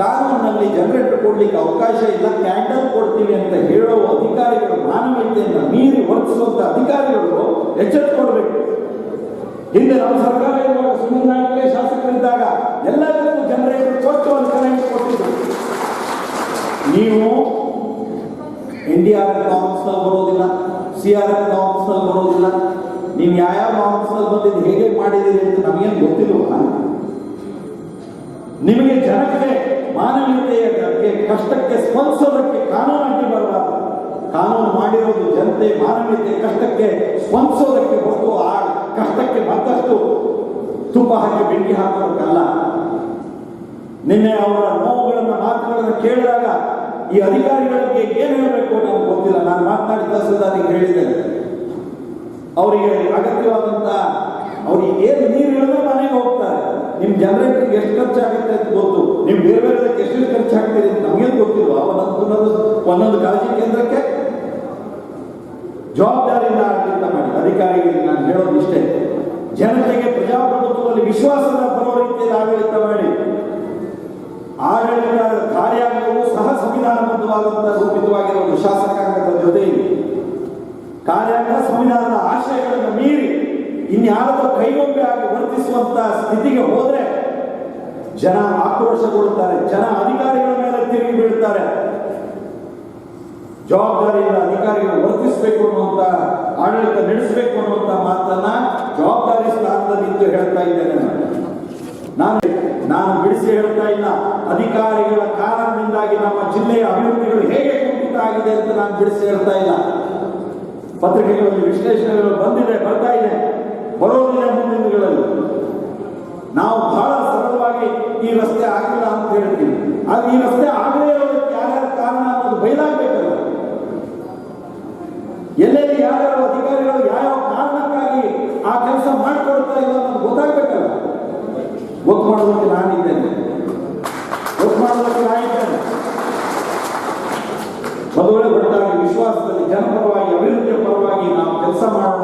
ಕಾನೂನಿನಲ್ಲಿ ಜನರೇಟರ್ ಕೊಡ್ಲಿಕ್ಕೆ ಅವಕಾಶ ಇಲ್ಲ, ಕ್ಯಾಂಡಲ್ ಕೊಡ್ತೀವಿ ಅಂತ ಹೇಳೋ ಅಧಿಕಾರಿಗಳು, ಮಾನವೀಯತೆಯನ್ನು ಮೀರಿ ವರ್ತಿಸುವಂತ ಅಧಿಕಾರಿಗಳು ಎಚ್ಚೆತ್ತುಕೊಳ್ಬೇಕು ಹಿಂದೆ ನಮ್ಮ ಸರ್ಕಾರ ಇರುವಾಗ ನಾಯ್ಕರೇ ಶಾಸಕರಿದ್ದಾಗ ಎಲ್ಲದಕ್ಕೂ ಜನರೇಟರ್ ಕೊಟ್ಟು ಕರೆಂಟ್ ಕೊಟ್ಟಿದ್ರು. ನೀವು ಇಂಡಿಯಾ ನಾರ್ಮ್ಸ್ನಲ್ಲಿ ಬರೋದಿಲ್ಲ ಸಿ ಆರ್ ಎಫ್ ನಾರ್ಮ್ಸ್ನಲ್ಲಿ ಬರೋದಿಲ್ಲ, ನೀವು ಯಾವ್ಯಾವ ನಾರ್ಮ್ಸ್ನಲ್ಲಿ ಬಂದಿದ್ದು, ಹೇಗೆ ಮಾಡಿದ್ದೀರಿ ಅಂತ ನಮಗೇನು ಗೊತ್ತಿಲ್ವಾ ನಿಮಗೆ ಜನಕ್ಕೆ ಮಾನವೀಯತೆಯ ಕಷ್ಟಕ್ಕೆ ಸ್ಪಂದಿಸೋದಕ್ಕೆ ಕಾನೂನು ಅಡ್ಡಿ ಬರಬಾರದು. ಕಾನೂನು ಮಾಡಿರೋದು ಜನತೆ ಮಾನವೀಯತೆ ಕಷ್ಟಕ್ಕೆ ಸ್ಪಂದಿಸೋದಕ್ಕೆ ಹೊರತು ಆ ಕಷ್ಟಕ್ಕೆ ಮತ್ತಷ್ಟು ತುಪ್ಪ ಹಾಕಿ ಬೆಂಕಿ ಹಾಕೋದಕ್ಕಲ್ಲ. ನಿನ್ನೆ ಅವರ ನೋವುಗಳನ್ನು ಮಾತುಗಳನ್ನು ಕೇಳಿದಾಗ ಈ ಅಧಿಕಾರಿಗಳಿಗೆ ಏನು ಹೇಳಬೇಕು ನನಗೆ ಗೊತ್ತಿಲ್ಲ. ನಾನು ಮಾತನಾಡಿದ ತಹಸೀಲ್ದಾರಿಗೆ ಹೇಳಿದ್ದೇನೆ ಅವರಿಗೆ ಅಗತ್ಯವಾದಂತಹ ಅವ್ರಿಗೆ ಏನು ನೀರು ಹೇಳಿದ್ರೆ ಮನೆಗೆ ಹೋಗ್ತಾರೆ. ನಿಮ್ ಜನರೇಟರ್ಗೆ ಎಷ್ಟು ಖರ್ಚಾಗುತ್ತೆ ಅಂತ ಒಂದೊಂದು ಒಂದೊಂದು ಕಾಳಜಿ ಕೇಂದ್ರಕ್ಕೆ ಜವಾಬ್ದಾರಿಯಿಂದ ಆಡಳಿತ ಮಾಡಿ ಅಧಿಕಾರಿಗಳಿಗೆ ನಾನು ಹೇಳೋದು ಇಷ್ಟೇ. ಜನತೆಗೆ ಪ್ರಜಾಪ್ರಭುತ್ವದಲ್ಲಿ ವಿಶ್ವಾಸದ ಬರೋ ರೀತಿಯಲ್ಲಿ ಆಡಳಿತ ಮಾಡಿ. ಆಡಳಿತ ಕಾರ್ಯಾಂಗವು ಸಹ ಸಂವಿಧಾನಬದ್ಧವಾದಂತಹ ರೂಪಿತವಾಗಿರುವ ಶಾಸಕಾಂಗದ ಜೊತೆ ಕಾರ್ಯಾಂಗ, ಸಂವಿಧಾನದ ಆಶಯಗಳನ್ನು ಮೀರಿ ಇನ್ಯಾವುದೋ ಕೈಗೊಂಬೆ ಆಗಿ ವರ್ತಿಸುವಂತಹ ಸ್ಥಿತಿಗೆ ಹೋದ್ರೆ ಜನ ಆಕ್ರೋಶಗೊಳ್ಳುತ್ತಾರೆ, ಜನ ಅಧಿಕಾರಿಗಳ ಜವಾಬ್ದಾರಿಯಿಂದ ಅಧಿಕಾರಿಗಳು ವರ್ತಿಸಬೇಕು ಅನ್ನುವಂತ ಆಡಳಿತ ನಡೆಸಬೇಕು ಅನ್ನುವಂತ ಮಾತನ್ನ ಜವಾಬ್ದಾರಿ ಸ್ಥಾನದಲ್ಲಿ ನಿಂತು ಹೇಳ್ತಾ ಇದ್ದೇನೆ ನಾನು. ನಾನು ಬಿಡಿಸಿ ಹೇಳ್ತಾ ಇಲ್ಲ. ಅಧಿಕಾರಿಗಳ ಕಾರಣದಿಂದಾಗಿ ನಮ್ಮ ಜಿಲ್ಲೆಯ ಅಭಿವೃದ್ಧಿಗಳು ಹೇಗೆ ಕುಂಠಿತ ಆಗಿದೆ ಅಂತ ನಾನು ಬಿಡಿಸಿ ಹೇಳ್ತಾ ಇಲ್ಲ. ಪತ್ರಿಕೆಗಳಲ್ಲಿ ವಿಶ್ಲೇಷಣೆಗಳು ಬಂದಿದೆ, ಬರ್ತಾ ಇದೆ. ಬರೋದಿಲ್ಲ ಮುಂದಿನ ದಿನಗಳಲ್ಲಿ ನಾವು ಬಹಳ ಸರಳವಾಗಿ ಈ ರಸ್ತೆ ಆಗಿಲ್ಲ ಅಂತ ಹೇಳ್ತೀವಿ. ಆದ್ರೆ ಈ ರಸ್ತೆ ಆಗದೇ ಇರೋದಕ್ಕೆ ಯಾರ್ಯಾರ ಕಾರಣ ಅನ್ನೋದು ಬಯಲಾಗಬೇಕಲ್ಲ. ಎಲ್ಲೆಲ್ಲಿ ಯಾರ್ಯಾವ ಅಧಿಕಾರಿಗಳು ಯಾವ ಕಾರಣಕ್ಕಾಗಿ ಆ ಕೆಲಸ ಮಾಡಿಕೊಡ್ತಾ ಇಲ್ಲ ಅನ್ನೋದು ಗೊತ್ತಾಗ್ಬೇಕಲ್ಲ. ಗೊತ್ತು ಮಾಡೋದಕ್ಕೆ ನಾನಿದ್ದೇನೆ ಗೊತ್ತು ಮಾಡೋದಕ್ಕೆ ನಾನಿದ್ದೇನೆ ಮದುವೆ ಹೊರಟಾಗಿ ವಿಶ್ವಾಸದಲ್ಲಿ ಜನಪರವಾಗಿ, ಅಭಿವೃದ್ಧಿಯ ಪರವಾಗಿ ನಾವು ಕೆಲಸ ಮಾಡೋಣ